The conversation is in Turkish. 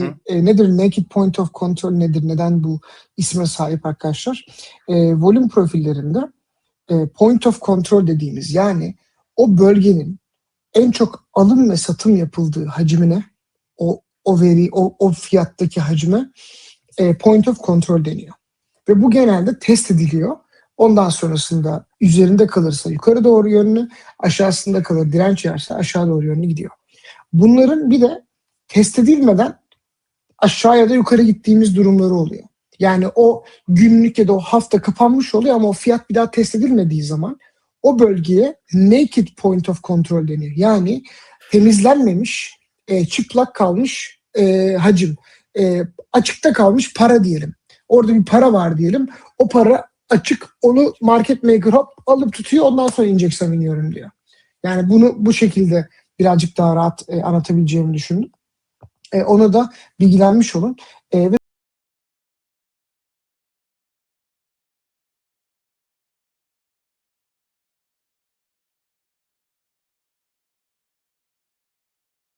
Hı. E, nedir naked point of control nedir? Neden bu isme sahip arkadaşlar? E, volüm profillerinde e, point of control dediğimiz yani o bölgenin en çok alım ve satım yapıldığı hacmine o o veri o, o fiyattaki hacme e, point of control deniyor. Ve bu genelde test ediliyor. Ondan sonrasında üzerinde kalırsa yukarı doğru yönlü, aşağısında kalır direnç yerse aşağı doğru yönlü gidiyor. Bunların bir de test edilmeden aşağı ya da yukarı gittiğimiz durumları oluyor. Yani o günlük ya da o hafta kapanmış oluyor ama o fiyat bir daha test edilmediği zaman o bölgeye naked point of control deniyor. Yani temizlenmemiş, e, çıplak kalmış e, hacim, e, açıkta kalmış para diyelim. Orada bir para var diyelim. O para açık onu market maker hop alıp tutuyor ondan sonra injection iniyorum diyor. Yani bunu bu şekilde birazcık daha rahat e, anlatabileceğimi düşündüm. E, ona da bilgilenmiş olun. E,